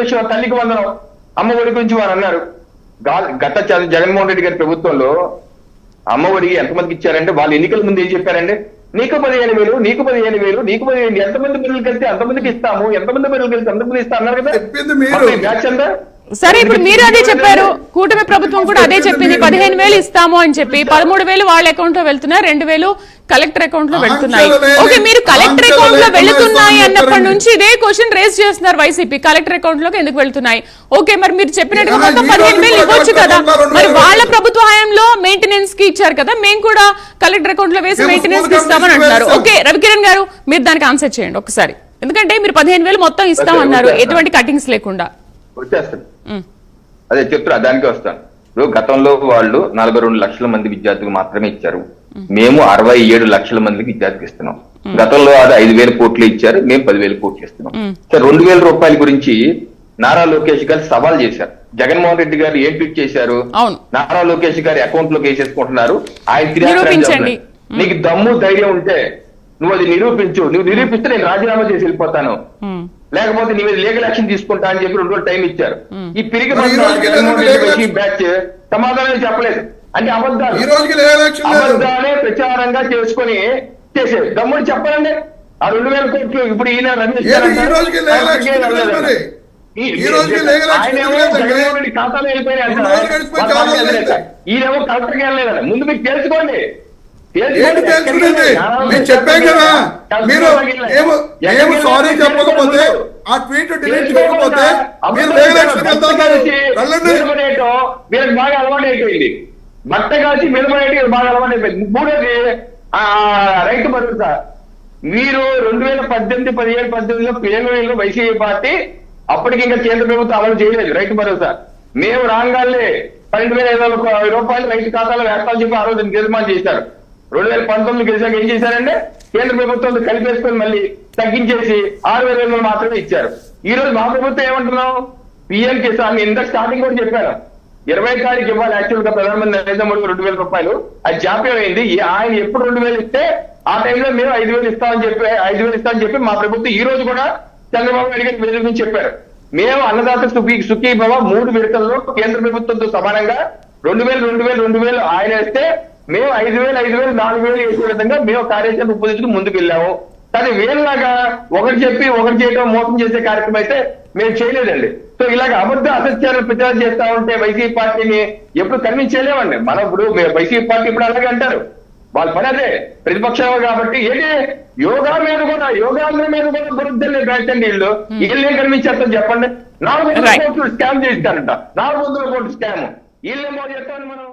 విషయం తల్లికి వందనం. అమ్మ ఒడి గురించి వారు అన్నారు. గత జగన్మోహన్ రెడ్డి గారి ప్రభుత్వంలో అమ్మ ఒడి ఎంతమందికి ఇచ్చారంటే వాళ్ళు ఎన్నికల ముందు ఏం చెప్పారంటే నీకు పదిహేను వేలు నీకు పదిహేను వేలు నీకు పదిహేను ఎంతమంది బిడ్డలు కలిస్తే అంతమందికి ఇస్తాము ఎంతమంది బిడ్డలు కలిస్తే అంతమంది ఇస్తా అన్నారు కదా. మీరు. మరి బ్యాచ్ అంతా? సరే ఇప్పుడు మీరు అదే చెప్పారు. కూటమి ప్రభుత్వం కూడా అదే చెప్పింది పదిహేను వేలు ఇస్తాము అని చెప్పి పదమూడు వేలు వాళ్ళ అకౌంట్లో వెళ్తున్నాయి రెండు వేలు కలెక్టర్ అకౌంట్లో వెళ్తున్నాయి. ఓకే మీరు కలెక్టర్ అకౌంట్లో వెళుతున్నాయి అన్నప్పటి. నుంచి ఇదే క్వశ్చన్ రేస్ చేస్తున్నారు వైసీపీ. కలెక్టర్ అకౌంట్లోకి ఎందుకు వెళ్తున్నాయి? ఓకే మరి మీరు చెప్పినట్టుగా మొత్తం పదిహేను వేలు ఇవ్వచ్చు కదా. మరి వాళ్ళ ప్రభుత్వ హయాంలో మెయింటెనెన్స్కి ఇచ్చారు కదా. మేము కూడా కలెక్టర్ అకౌంట్లో వేసి మెయింటెనెన్స్కి ఇస్తామని అంటున్నారు. ఓకే రవికిరణ్ గారు మీరు దానికి ఆన్సర్ చేయండి ఒకసారి. ఎందుకంటే మీరు పదిహేను వేలు మొత్తం ఇస్తామన్నారు. ఎటువంటి కటింగ్స్ లేకుండా. వచ్చేస్తాను. ఉమ్. అదే చెప్తున్నా దానికి వస్తాను. ఇప్పుడు గతంలో వాళ్ళు నలభై రెండు లక్షల మంది విద్యార్థులకు మాత్రమే ఇచ్చారు. మేము. అరవై ఏడు లక్షల మందికి విద్యార్థికి ఇస్తున్నాం. గతంలో అది ఐదు వేల కోట్లు ఇచ్చారు మేము పదివేల కోట్లు ఇస్తున్నాం. సరే రెండు వేల రూపాయల గురించి నారా లోకేష్ గారు సవాల్ చేశారు. జగన్మోహన్ రెడ్డి గారు ఏం ట్వీట్ చేశారు. నారా లోకేష్ గారి అకౌంట్లోకి వేసేసుకుంటున్నారు ఆయన. నీకు దమ్ము ధైర్యం ఉంటే నువ్వు అది నిరూపించు. నువ్వు నిరూపిస్తే నేను రాజీనామా చేసి వెళ్ళిపోతాను. లేకపోతే నీ మీద లీగల్ యాక్షన్ తీసుకుంటా అని చెప్పి రెండు రోజులు టైం ఇచ్చారు ఈ పిరిగి బ్యాచ్ సమాధానం చెప్పలేదు అంటే అబద్ధాలు ఈ రోజుకి ఎలక్షన్ లేదు అబద్ధాలే ప్రచారంగా చేసుకుని చేసేది దమ్ముడు చెప్పాలండి ఆ రెండు వేల కోట్లు ఇప్పుడు ఈయన రమేష్ ఖాతాలో వెళ్ళిపోయినాయి. ఈయనేమో కలెక్టర్కి వెళ్ళలేదండి ముందు మీకు తెలుసుకోండి ఏంటి. తెలుసుకునేది ఎక్కడికి మేము చెప్పాం కదా. మీరు. మేము సారీ? చెప్పకపోతే. ఆ ట్వీట్ డిలీట్ చేయకపోతే మీరు వెళ్ళండి. వీళ్ళకి బాగా అలవాటు అయిపోయింది. బట్ట నిలబడేయటం బాగా అలవాటు అయిపోయింది. మూడోది ఆ, రైతు భరోసా. మీరు రెండు వేల పద్దెనిమిది పదిహేడు పద్దెనిమిదిలో పిఎంఏలో వైసీపీ పార్టీ అప్పటికి ఇంకా కేంద్ర ప్రభుత్వం అమలు చేయలేదు రైతు భరోసా. మేము రాగానే పన్నెండు వేల ఐదు వందల రూపాయలు రైతు ఖాతాలో వేస్తామని చెప్పి ఆ రోజు తీర్మానం చేశారు. రెండు వేల పంతొమ్మిది గెలిచాక ఏం చేశారంటే కేంద్ర ప్రభుత్వం కలిపేసుకొని మళ్ళీ తగ్గించేసి ఆరు వేల ఐదు మాత్రమే ఇచ్చారు. ఈ రోజు మా ప్రభుత్వం ఏమంటున్నాం పిఎం కిసాన్ ఇంత స్టార్టింగ్ కూడా చెప్పాను. ఇరవై తారీఖు ఇవ్వాలి యాక్చువల్గా ప్రధానమంత్రి నరేంద్ర మోడీ రెండు వేల రూపాయలు. అది జాప్యం అయింది ఆయన ఎప్పుడు రెండు వేలు ఇస్తే ఆ టైంలో మేము ఐదు వేలు ఇస్తామని చెప్పి ఐదు వేలు ఇస్తామని చెప్పి మా ప్రభుత్వం ఈ రోజు కూడా చంద్రబాబు నాయుడు గారి వేదిక నుంచి చెప్పారు. మేము అన్నదాత సుఖీ సుఖీ బాబా మూడు విడతల్లో కేంద్ర ప్రభుత్వంతో సమానంగా రెండు వేలు రెండు వేలు రెండు వేలు ఆయన వేస్తే మేము ఐదు వేలు ఐదు వేలు నాలుగు వేలు వేసే విధంగా మేము కార్యాచరణ రూపొందించుకుని ముందుకు వెళ్ళాము. కానీ వీళ్ళలాగా ఒకటి చెప్పి ఒకటి చేయడం మోసం చేసే కార్యక్రమం అయితే మేము చేయలేదండి. సో ఇలాగ అబద్ధ అసత్యాలను ప్రచారం చేస్తా ఉంటే వైసీపీ పార్టీని ఎప్పుడు కన్విన్స్ చేయలేమండి. మనం ఇప్పుడు వైసీపీ పార్టీ ఇప్పుడు అలాగే అంటారు. వాళ్ళ పని అదే. ప్రతిపక్షం కాబట్టి ఏంటి యోగా మీద కూడా యోగాంధ్ర మీద కూడా బురదలే బ్యాచ్ అండి వీళ్ళు. వీళ్ళు ఏం కనిపించేస్తాం చెప్పండి. నాలుగు వందల. కోట్లు స్కామ్ చేస్తారంట నాలుగు వందల కోట్లు స్కామ్. వీళ్ళేమో చేస్తామని మనం